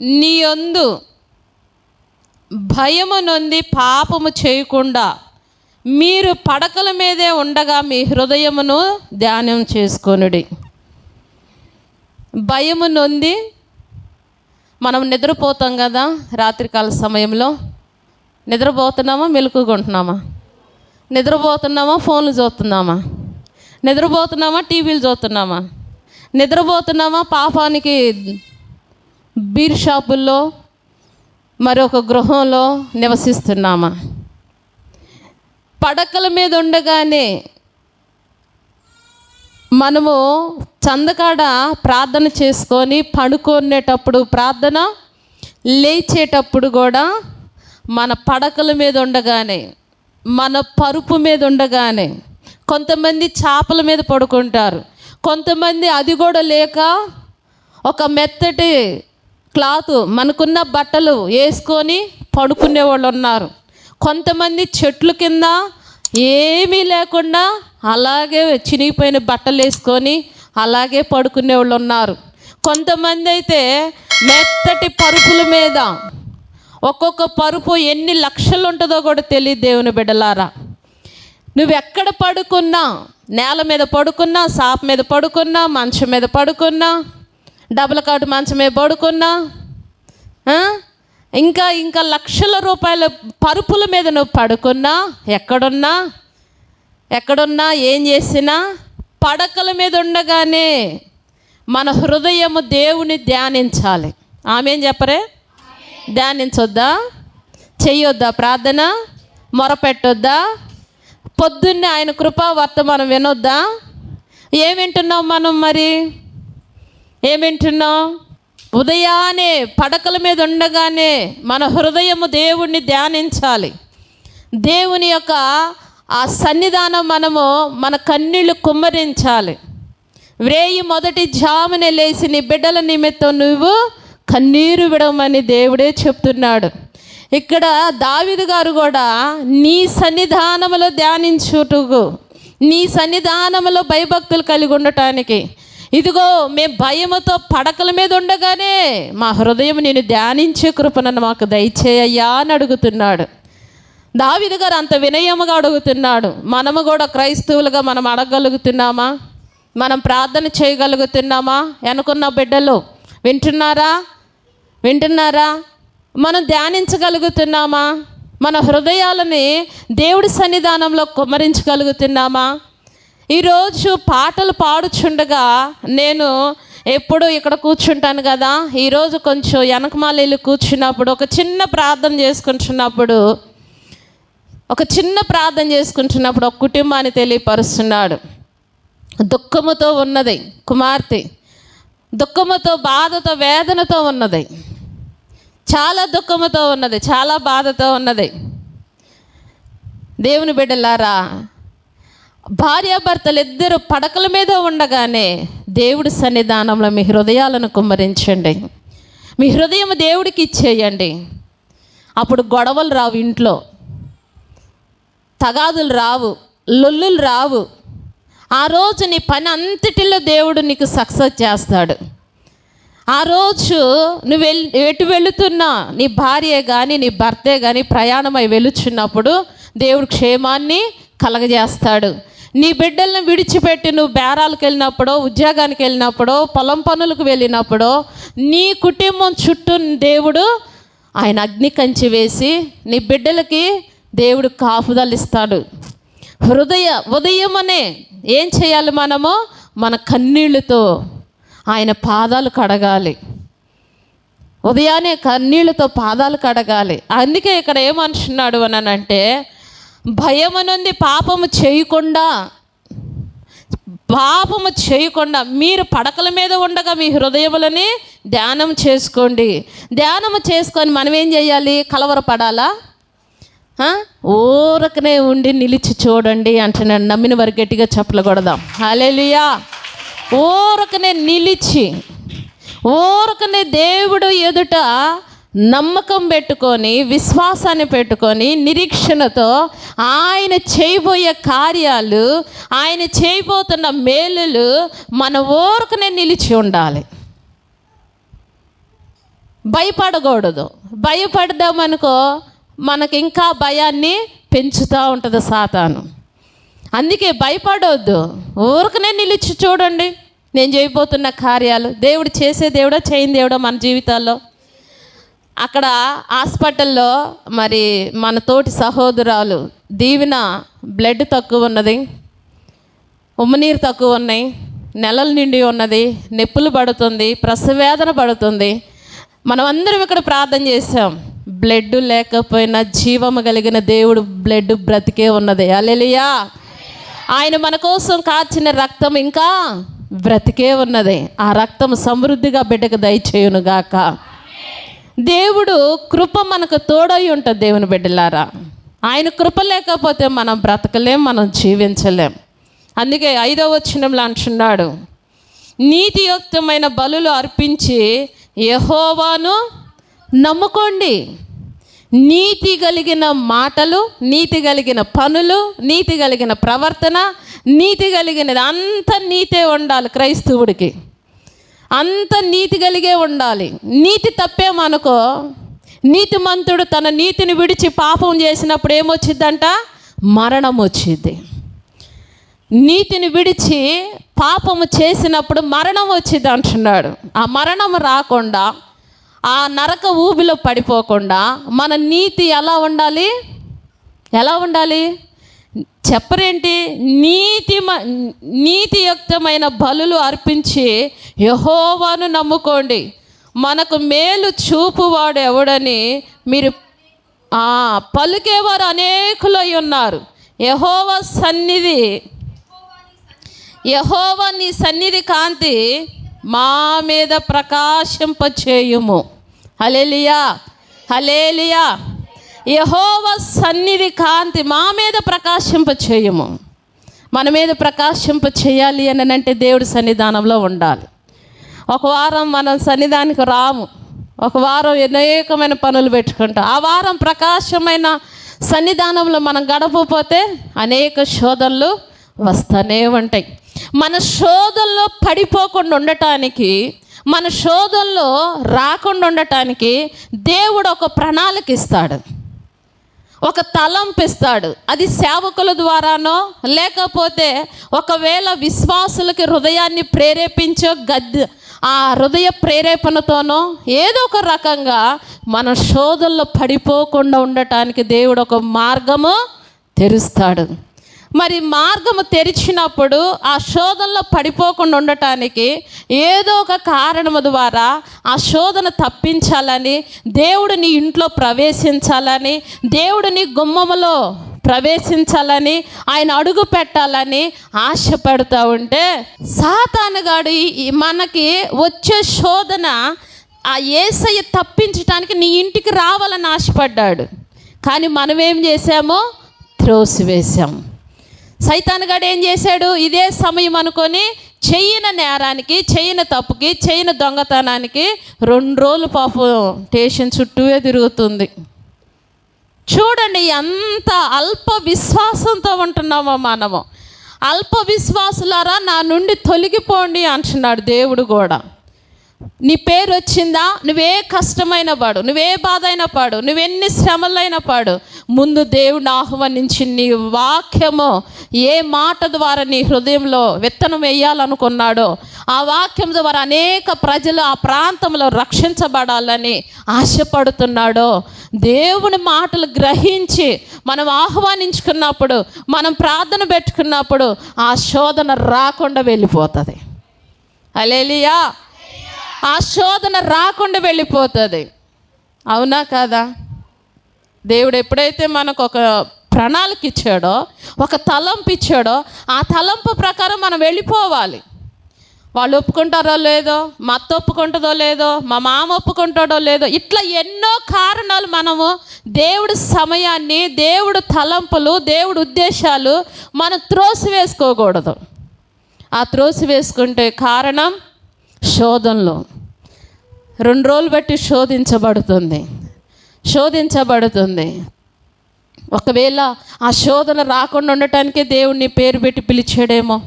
నీ యందు భయము నొంది పాపము చేయకుండా మీరు పడకల మీదే ఉండగా మీ హృదయమును ధ్యానం చేసుకొనుడి. భయము నొంది మనం నిద్రపోతాం కదా రాత్రికాల సమయంలో. నిద్రపోతున్నామా మెలుకుకుంటున్నామా నిద్రపోతున్నామా ఫోన్లు చూస్తున్నామా? నిద్రపోతున్నామా టీవీలు చూస్తున్నామా? నిద్రపోతున్నామా పాపానికి బీర్ షాపుల్లో మరొక గృహంలో నివసిస్తున్నామా? పడకల మీద ఉండగానే మనము చందకాడ ప్రార్థన చేసుకొని పడుకునేటప్పుడు ప్రార్థన లేచేటప్పుడు కూడా మన పడకల మీద ఉండగానే మన పరుపు మీద ఉండగానే కొంతమంది చేపల మీద పడుకుంటారు. కొంతమంది అది కూడా లేక ఒక మెత్తటి క్లాత్ మనకున్న బట్టలు వేసుకొని పడుకునే వాళ్ళు ఉన్నారు. కొంతమంది చెట్లు కింద ఏమీ లేకుండా అలాగే చినిగిపోయిన బట్టలు వేసుకొని అలాగే పడుకునే వాళ్ళు ఉన్నారు. కొంతమంది అయితే మెత్తటి పరుపుల మీద ఒక్కొక్క పరుపు ఎన్ని లక్షలు ఉంటుందో కూడా తెలియదు దేవుని బిడ్డలారా. నువ్వు ఎక్కడ పడుకున్నా నేల మీద పడుకున్నా సాప్ మీద పడుకున్నా మంచం మీద పడుకున్నా డబుల్ కాటు మంచమే పడుకున్నా ఇంకా ఇంకా లక్షల రూపాయల పరుపుల మీద నువ్వు పడుకున్నా ఎక్కడున్నా ఎక్కడున్నా ఏం చేసినా పడకల మీద ఉండగానే మన హృదయము దేవుని ధ్యానించాలి. ఆమె ఏం చెప్పరే? ధ్యానించొద్దా? చెయ్యొద్దా ప్రార్థన? మొరపెట్టొద్దా? పొద్దున్నే ఆయన కృపా వర్తమానం వినొద్దా? ఏం వింటున్నాం మనం మరి? ఏమింటున్నాం? ఉదయాన్నే పడకల మీద ఉండగానే మన హృదయము దేవుణ్ణి ధ్యానించాలి. దేవుని యొక్క ఆ సన్నిధానం మనము మన కన్నీళ్ళు కుమ్మరించాలి. వ్రేయి మొదటి జామునే లేచి నీ బిడ్డల నిమిత్తం నువ్వు కన్నీరు విడమని దేవుడే చెప్తున్నాడు. ఇక్కడ దావిదు గారు కూడా నీ సన్నిధానములో ధ్యానించుటకు నీ సన్నిధానములో భయభక్తులు కలిగి ఉండటానికి ఇదిగో మేము భయముతో పడకల మీద ఉండగానే మా హృదయం నేను ధ్యానించే కృపణను మాకు దయచేయ్యా అని అడుగుతున్నాడు. దావిది గారు అంత వినయముగా అడుగుతున్నాడు. మనము కూడా క్రైస్తవులుగా మనం అడగలుగుతున్నామా మనం ప్రార్థన చేయగలుగుతున్నామా? అనుకున్న బిడ్డలు వింటున్నారా? వింటున్నారా? మనం ధ్యానించగలుగుతున్నామా? మన హృదయాలని దేవుడి సన్నిధానంలో కుమ్మరించగలుగుతున్నామా? ఈరోజు పాటలు పాడుచుండగా నేను ఎప్పుడు ఇక్కడ కూర్చుంటాను కదా ఈరోజు కొంచెం వెనకమాలీలు కూర్చున్నప్పుడు ఒక చిన్న ప్రార్థన చేసుకుంటున్నప్పుడు ఒక చిన్న ప్రార్థన చేసుకుంటున్నప్పుడు ఒక కుటుంబాన్ని తెలియపరుస్తున్నాడు. దుఃఖముతో ఉన్నది కుమార్తె దుఃఖముతో బాధతో వేదనతో ఉన్నది. చాలా దుఃఖముతో ఉన్నది చాలా బాధతో ఉన్నది. దేవుని బిడ్డలారా భార్యాభర్తలిద్దరూ పడకల మీద ఉండగానే దేవుడి సన్నిధానంలో మీ హృదయాలను కుమ్మరించండి. మీ హృదయం దేవుడికి ఇచ్చేయండి. అప్పుడు గొడవలు రావు ఇంట్లో. తగాదులు రావు లొల్లులు రావు. ఆ రోజు నీ పని అంతటిలో దేవుడు నీకు సక్సెస్ చేస్తాడు. ఆ రోజు నువ్వు వెళ్ ఎటు వెళుతున్నా నీ భార్య కానీ నీ భర్తే కానీ ప్రయాణమై వెళుచున్నప్పుడు దేవుడు క్షేమాన్ని కలగజేస్తాడు. నీ బిడ్డలను విడిచిపెట్టి నువ్వు బేరాలకు వెళ్ళినప్పుడో ఉద్యోగానికి వెళ్ళినప్పుడో పొలం పనులకు వెళ్ళినప్పుడో నీ కుటుంబం చుట్టూ దేవుడు ఆయన అగ్ని కంచి వేసి నీ బిడ్డలకి దేవుడు కాపుదలిస్తాడు హృదయ ఉదయం అనే ఏం చేయాలి మనము? మన కన్నీళ్ళతో ఆయన పాదాలు కడగాలి. ఉదయాన్నే కన్నీళ్ళతో పాదాలు కడగాలి. అందుకే ఇక్కడ ఏమంటున్నాడు అని అంటే భయమనుంది పాపము చేయకుండా పాపము చేయకుండా మీరు పడకల మీద ఉండగా మీ హృదయములని ధ్యానం చేసుకోండి. ధ్యానము చేసుకొని మనం ఏం చేయాలి? కలవరపడాలా? ఊరకనే ఉండి నిలిచి చూడండి అంటున్నాడు నమ్మిన వారు గట్టిగా చెప్పలు కొడదాం. హాలేలుయా ఊరకనే నిలిచి ఊరకనే దేవుడు ఎదుట నమ్మకం పెట్టుకొని విశ్వాసాన్ని పెట్టుకొని నిరీక్షణతో ఆయన చేయబోయే కార్యాలు ఆయన చేయబోతున్న మేలులు మన ఊరకనే నిలిచి ఉండాలి. భయపడకూడదు. భయపడ్డామనుకో మనకి ఇంకా భయాన్ని పెంచుతూ ఉంటుంది సాతాను. అందుకే భయపడవద్దు ఊరికనే నిలిచి చూడండి. నేను చేయబోతున్న కార్యాలు దేవుడు చేసే దేవుడో చేయని దేవుడో మన జీవితాల్లో? అక్కడ హాస్పిటల్లో మరి మన తోటి సహోదరాలు దీవెన బ్లడ్ తక్కువ ఉన్నది ఉమ్మనీరు తక్కువ ఉన్నాయి నెలలు నిండి ఉన్నది నొప్పులు పడుతుంది ప్రసవేదన పడుతుంది. మనం అందరం ఇక్కడ ప్రార్థన చేసాం బ్లడ్ లేకపోయినా జీవము కలిగిన దేవుడు బ్లడ్ బ్రతికే ఉన్నది. అలెలియా ఆయన మన కోసం కాచిన రక్తం ఇంకా బ్రతికే ఉన్నది. ఆ రక్తం సమృద్ధిగా బిడ్డకు దయచేయును గాక దేవుడు కృప మనకు తోడై ఉంటుంది దేవుని బిడ్డలారా. ఆయన కృప లేకపోతే మనం బ్రతకలేం మనం జీవించలేం. అందుకే ఐదవ వచనంలో అంటున్నాడు నీతియుక్తమైన బలులు అర్పించి యహోవాను నమ్ముకోండి. నీతి కలిగిన మాటలు నీతి కలిగిన పనులు నీతి కలిగిన ప్రవర్తన నీతి కలిగినది అంత నీతే ఉండాలి క్రైస్తవుడికి. అంత నీతి కలిగే ఉండాలి. నీతి తప్పేమనుకో నీతిమంతుడు తన నీతిని విడిచి పాపం చేసినప్పుడు ఏమొచ్చిద్దంట? మరణం వచ్చింది నీతిని విడిచి పాపము చేసినప్పుడు మరణం వచ్చింది అంటున్నాడు. ఆ మరణం రాకుండా ఆ నరక ఊబిలో పడిపోకుండా మన నీతి ఎలా ఉండాలి? ఎలా ఉండాలి? చెప్పరేంటి? నీతి నీతియుక్తమైన బలులు అర్పించి యహోవాను నమ్ముకోండి. మనకు మేలు చూపువాడు ఎవడని మీరు ఆ, పలికేవారు అనేకులై ఉన్నారు. యహోవ సన్నిధి యహోవ నీ సన్నిధి కాంతి మా మీద ప్రకాశింపచేయుము. హలేలియా హలేలియా యహోవ సన్నిధి కాంతి మా మీద ప్రకాశింప చేయము. మన మీద ప్రకాశింప చేయాలి అని అంటే దేవుడి సన్నిధానంలో ఉండాలి. ఒక వారం మనం సన్నిధానికి రాము. ఒక వారం అనేకమైన పనులు పెట్టుకుంటాం. ఆ వారం ప్రకాశమైన సన్నిధానంలో మనం గడపపోతే అనేక శోధనలు వస్తూనే ఉంటాయి. మన శోధనలో పడిపోకుండా ఉండటానికి మన శోధనలో రాకుండా ఉండటానికి దేవుడు ఒక ప్రణాళిక ఇస్తాడు. ఒక తలంపు ఇస్తాడు అది సేవకుల ద్వారానో లేకపోతే ఒకవేళ విశ్వాసులకి హృదయాన్ని ప్రేరేపించో గద్ద ఆ హృదయ ప్రేరేపణతోనో ఏదో ఒక రకంగా మన శోధనలో పడిపోకుండా ఉండటానికి దేవుడు ఒక మార్గము తెరుస్తాడు. మరి మార్గము తెరిచినప్పుడు ఆ శోధనలో పడిపోకుండా ఉండటానికి ఏదో ఒక కారణము ద్వారా ఆ శోధన తప్పించాలని దేవుడు నీ ఇంట్లో ప్రవేశించాలని దేవుడు నీ గుమ్మములో ప్రవేశించాలని ఆయన అడుగు పెట్టాలని ఆశపడుతూ ఉంటే సాతానుగాడు మనకి వచ్చే శోధన ఆ ఏసయ్య తప్పించడానికి నీ ఇంటికి రావాలని ఆశపడ్డాడు. కానీ మనం ఏం చేసామో వేసాము సైతానుగాడు ఏం చేశాడు? ఇదే సమయం అనుకొని చెయ్యిన నేరానికి చెయ్యిన తప్పుకి చెయ్యిన దొంగతనానికి రెండు రోజులు పాపం స్టేషన్ చుట్టూవే తిరుగుతుంది. చూడండి ఎంత అల్ప విశ్వాసంతో ఉంటున్నామో మనము. అల్ప విశ్వాసులారా నా నుండి తొలగిపోండి అంటున్నాడు దేవుడు కూడా. నీ పేరు వచ్చిందా? నువ్వే కష్టమైన పాడు నువ్వే బాధ అయినా పాడు నువ్వెన్ని శ్రమలైనా పాడు ముందు దేవుడిని ఆహ్వానించి నీ వాక్యము ఏ మాట ద్వారా నీ హృదయంలో విత్తనం వేయాలనుకున్నాడో ఆ వాక్యం ద్వారా అనేక ప్రజలు ఆ ప్రాంతంలో రక్షించబడాలని ఆశపడుతున్నాడో దేవుని మాటలు గ్రహించి మనం ఆహ్వానించుకున్నప్పుడు మనం ప్రార్థన పెట్టుకున్నప్పుడు ఆ శోధన రాకుండా వెళ్ళిపోతుంది. అలేలియా ఆ శోధన రాకుండా వెళ్ళిపోతుంది. అవునా కాదా? దేవుడు ఎప్పుడైతే మనకు ఒక ప్రణాళిక ఇచ్చాడో ఒక తలంపు ఇచ్చాడో ఆ తలంపు ప్రకారం మనం వెళ్ళిపోవాలి. వాళ్ళు ఒప్పుకుంటారో లేదో మా అత్త ఒప్పుకుంటుందో లేదో మా మామ ఒప్పుకుంటాడో లేదో ఇట్లా ఎన్నో కారణాలు మనము దేవుడి సమయాన్ని దేవుడు తలంపులు దేవుడి ఉద్దేశాలు మనం త్రోసి వేసుకోకూడదు ఆ త్రోసి వేసుకుంటే కారణం శోధనలో రెండు రోజులు బట్టి శోధించబడుతుంది. శోధించబడుతుంది. ఒకవేళ ఆ శోధన రాకుండా ఉండటానికే దేవుణ్ణి పేరు పెట్టి పిలిచాడేమో.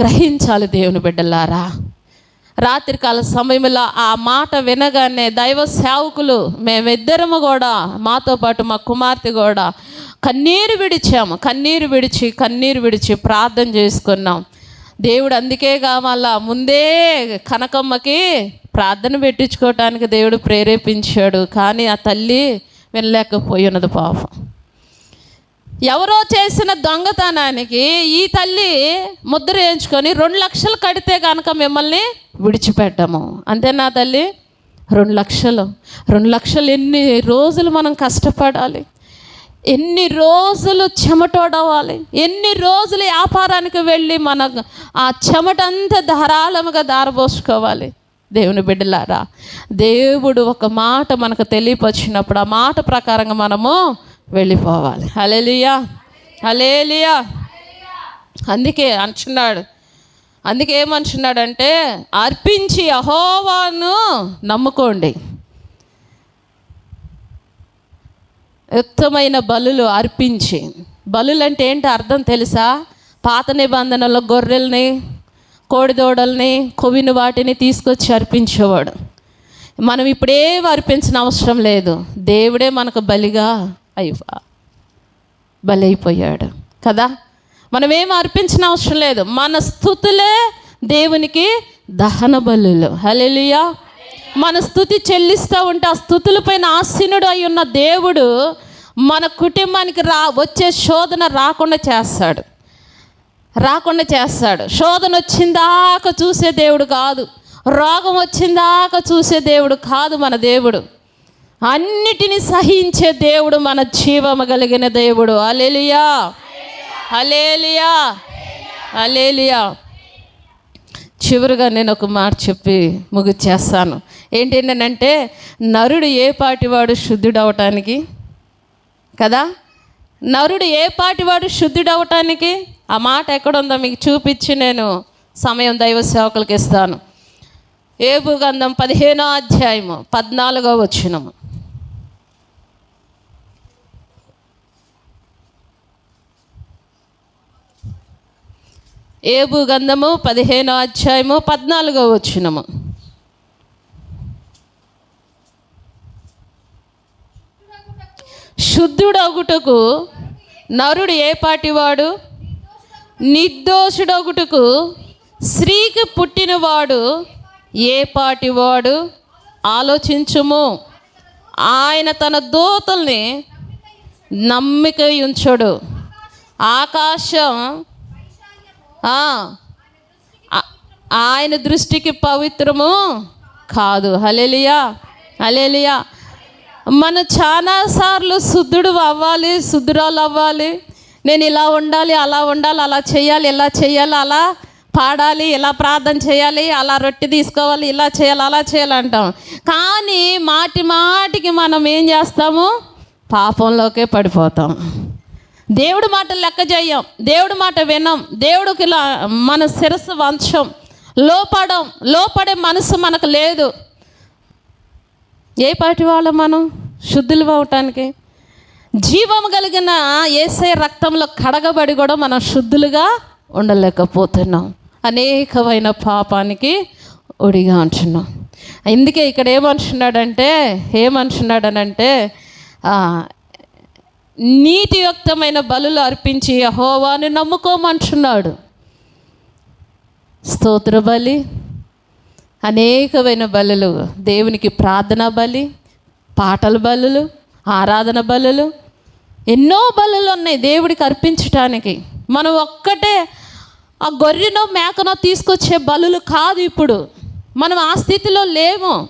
గ్రహించాలి దేవుని బిడ్డలారా. రాత్రికాల సమయంలో ఆ మాట వినగానే దైవ సేవకులు మేమిద్దరము కూడా మాతో పాటు మా కుమార్తె కూడా కన్నీరు విడిచాము. కన్నీరు విడిచి కన్నీరు విడిచి ప్రార్థన చేసుకున్నాం. దేవుడు అందుకే మళ్ళా ముందే కనకమ్మకి ప్రార్థన పెట్టించుకోవటానికి దేవుడు ప్రేరేపించాడు. కానీ ఆ తల్లి వినలేకపోయినది పాపం. ఎవరో చేసిన దొంగతనానికి ఈ తల్లి ముద్ర వేయించుకొని రెండు లక్షలు కడితే కనుక మిమ్మల్ని విడిచిపెట్టము. అంతేనా తల్లి? రెండు లక్షలు. రెండు లక్షలు ఎన్ని రోజులు మనం కష్టపడాలి? ఎన్ని రోజులు చెమటోడవాలి ఎన్ని రోజులు వ్యాపారానికి వెళ్ళి మన ఆ చెమటంతా ధారాళముగా దారబోసుకోవాలి. దేవుని బిడ్డలారా దేవుడు ఒక మాట మనకు తెలియపరిచినప్పుడు ఆ మాట ప్రకారంగా మనము వెళ్ళిపోవాలి. హలేలియా హలేలియా అందుకే అంటున్నాడు అందుకే ఏమంటున్నాడంటే అర్పించి అహోవాను నమ్ముకోండి. యుక్తమైన బలులు అర్పించి. బలులు అంటే ఏంటి అర్థం తెలుసా? పాత నిబంధనలో గొర్రెల్ని కోడిదోడల్ని కొవ్విన వాటిని తీసుకొచ్చి అర్పించేవాడు. మనం ఇప్పుడేం అర్పించిన అవసరం లేదు. దేవుడే మనకు బలిగా అయి బలైపోయాడు. కదా? మనం ఏం అర్పించిన అవసరం లేదు. మన స్థుతులే దేవునికి దహన బలులు. హలెలుయా మన స్థుతి చెల్లిస్తూ ఉంటే ఆ స్థుతులపైన ఆసీనుడు అయి ఉన్న దేవుడు మన కుటుంబానికి రా వచ్చే శోధన రాకుండా చేస్తాడు. రాకుండా చేస్తాడు. శోధన వచ్చిందాక చూసే దేవుడు కాదు. రోగం వచ్చిందాక చూసే దేవుడు కాదు మన దేవుడు. అన్నిటిని సహించే దేవుడు మన జీవము కలిగిన దేవుడు. అలేలియా అలేలియా అలేలియా చివరిగా నేను ఒక మాట చెప్పి ముగిచ్చేస్తాను ఏంటంటే నరుడు ఏ పాటివాడు శుద్ధుడవటానికి? కదా? నరుడు ఏ పాటివాడు శుద్ధుడవటానికి? ఆ మాట ఎక్కడుందో మీకు చూపించి నేను సమయం దైవ సేవకులకు ఇస్తాను. ఏబు గంధం పదిహేనో అధ్యాయము పద్నాలుగో వచ్చినము ఏబు గంధము పదిహేనో అధ్యాయము పద్నాలుగో వచ్చినము శుద్ధుడగుటకు నరుడు ఏ పాటివాడు? నిర్దోషుడగుటకు స్త్రీకి పుట్టినవాడు ఏ పాటివాడు? ఆలోచించుము. ఆయన తన దూతల్ని నమ్మిక ఉంచడు ఆకాశం ఆయన దృష్టికి పవిత్రము కాదు. హలేలియా హలేలియా మన చాలాసార్లు శుద్ధుడు అవ్వాలి శుద్ధురాలు అవ్వాలి. నేను ఇలా ఉండాలి అలా ఉండాలి అలా చేయాలి ఇలా చేయాలి అలా పాడాలి ఇలా ప్రార్థన చేయాలి అలా రొట్టె తీసుకోవాలి ఇలా చేయాలి అలా చేయాలి అంటాం. కానీ మాటి మాటికి మనం ఏం చేస్తాము? పాపంలోకే పడిపోతాం. దేవుడి మాట లెక్క చేయం దేవుడి మాట వినం దేవుడికి మన శిరస్సు వంశం లోపడం లోపడే మనసు మనకు లేదు. ఏ పాటి వాళ్ళం మనం? శుద్ధులు అవటానికి? జీవం కలిగిన ఏసై రక్తంలో కడగబడి కూడా మనం శుద్ధులుగా ఉండలేకపోతున్నాం. అనేకమైన పాపానికి ఒడిగా ఉంటున్నాం. అందుకే ఇక్కడ ఏమంటున్నాడంటే ఏమంటున్నాడనంటే నీతియుక్తమైన బలులు అర్పించి యహోవాని నమ్ముకోమంటున్నాడు. స్తోత్ర బలి అనేకమైన బలులు. దేవునికి ప్రార్థన బలి పాటల బలులు ఆరాధన బలులు. ఎన్నో బలులు ఉన్నాయి దేవుడికి అర్పించటానికి. మనం ఒక్కటే ఆ గొర్రెనో మేకనో తీసుకొచ్చే బలులు కాదు ఇప్పుడు. మనం ఆ స్థితిలో లేము.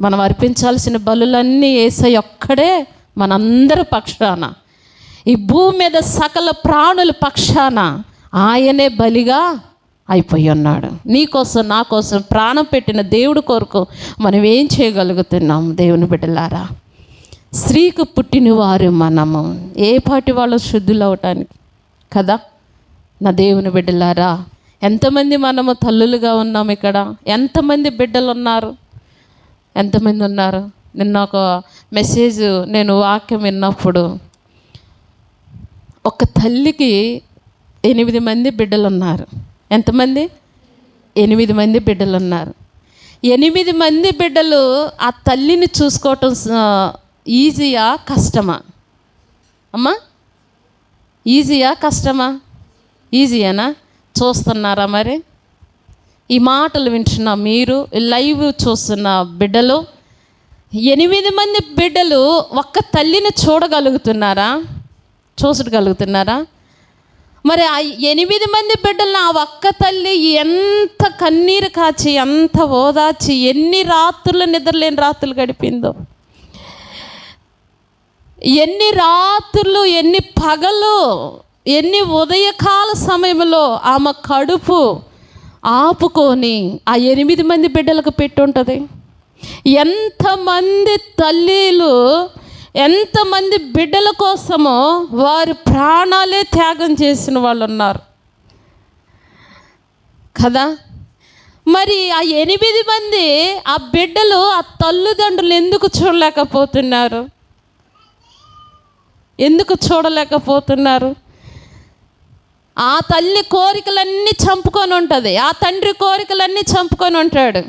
మనం అర్పించాల్సిన బలులన్నీ ఏసై ఒక్కడే మనందరి పక్షాన. ఈ భూమి మీద సకల ప్రాణుల పక్షాన ఆయనే బలిగా అయిపోయి ఉన్నాడు. నీ కోసం నా కోసం ప్రాణం పెట్టిన దేవుడు కొరకు మనం ఏం చేయగలుగుతున్నాం దేవుని బిడ్డలారా? స్త్రీకి పుట్టినవారు మనము. ఏ పాటి వాళ్ళు శుద్ధులు అవటానికి? కదా? నా దేవుని బిడ్డలారా ఎంతమంది మనము తల్లులుగా ఉన్నాం ఇక్కడ? ఎంతమంది బిడ్డలు ఉన్నారు ఎంతమంది ఉన్నారు? నిన్న ఒక మెసేజ్ నేను వాక్యం విన్నప్పుడు ఒక తల్లికి ఎనిమిది మంది బిడ్డలు ఉన్నారు ఎంతమంది? ఎనిమిది మంది బిడ్డలు ఉన్నారు ఎనిమిది మంది బిడ్డలు ఆ తల్లిని చూసుకోవటం ఈజీయా కష్టమా? అమ్మా? ఈజీయా కష్టమా? ఈజీయేనా? చూస్తున్నారా మరి? ఈ మాటలు వింటున్న మీరు లైవ్ చూస్తున్న బిడ్డలు ఎనిమిది మంది బిడ్డలు ఒక్క తల్లిని చూడగలుగుతున్నారా? చూసగలుగుతున్నారా మరి ఆ ఎనిమిది మంది బిడ్డలను ఆ ఒక్క తల్లి ఎంత కన్నీరు కాచి ఎంత ఓదాచి ఎన్ని రాత్రులు నిద్రలేని రాత్రులు గడిపిందో. ఎన్ని రాత్రులు ఎన్ని పగలు ఎన్ని ఉదయకాల సమయంలో ఆమె కడుపు ఆపుకొని ఆ ఎనిమిది మంది బిడ్డలకు పెట్టుంటుంది. ఎంతమంది తల్లీలు ఎంతమంది బిడ్డల కోసమో వారి ప్రాణాలే త్యాగం చేసిన వాళ్ళు ఉన్నారు కదా? మరి ఆ ఎనిమిది మంది ఆ బిడ్డలు ఆ తల్లిదండ్రులు ఎందుకు చూడలేకపోతున్నారు? ఎందుకు చూడలేకపోతున్నారు? ఆ తల్లి కోరికలన్నీ చంపుకొని ఉంటుంది. ఆ తండ్రి కోరికలన్నీ చంపుకొని ఉంటాడు.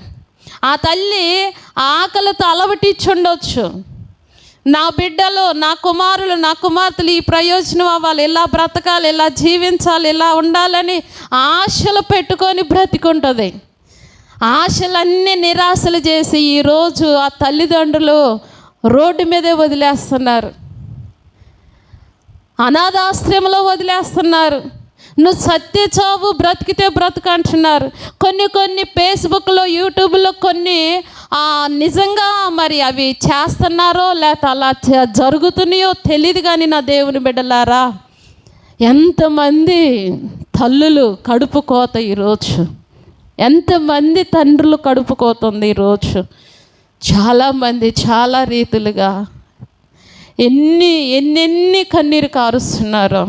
ఆ తల్లి ఆకలితో అలవటిచ్చుండొచ్చు నా బిడ్డలు నా కుమారులు నా కుమార్తెలు ఈ ప్రయోజనం అవ్వాలి. ఇలా బ్రతకాలి ఇలా జీవించాలి ఇలా ఉండాలని ఆశలు పెట్టుకొని బ్రతికుంటుంది. ఆశలన్నీ నిరాశలు చేసి ఈరోజు ఆ తల్లిదండ్రులు రోడ్డు మీదే వదిలేస్తున్నారు. అనాథాశ్రయంలో వదిలేస్తున్నారు. నువ్వు సత్య చావు బ్రతికితే బ్రతుకు అంటున్నారు. కొన్ని కొన్ని ఫేస్బుక్లో యూట్యూబ్లో కొన్ని నిజంగా మరి అవి చేస్తున్నారో లేక అలా జరుగుతున్నాయో తెలియదు కానీ నా దేవుని బిడ్డలారా. ఎంతమంది తల్లులు కడుపు కోత ఈరోజు ఎంతమంది తండ్రులు కడుపు కోతుంది ఈరోజు చాలామంది చాలా రీతులుగా ఎన్ని ఎన్నెన్ని కన్నీరు కారుస్తున్నారో.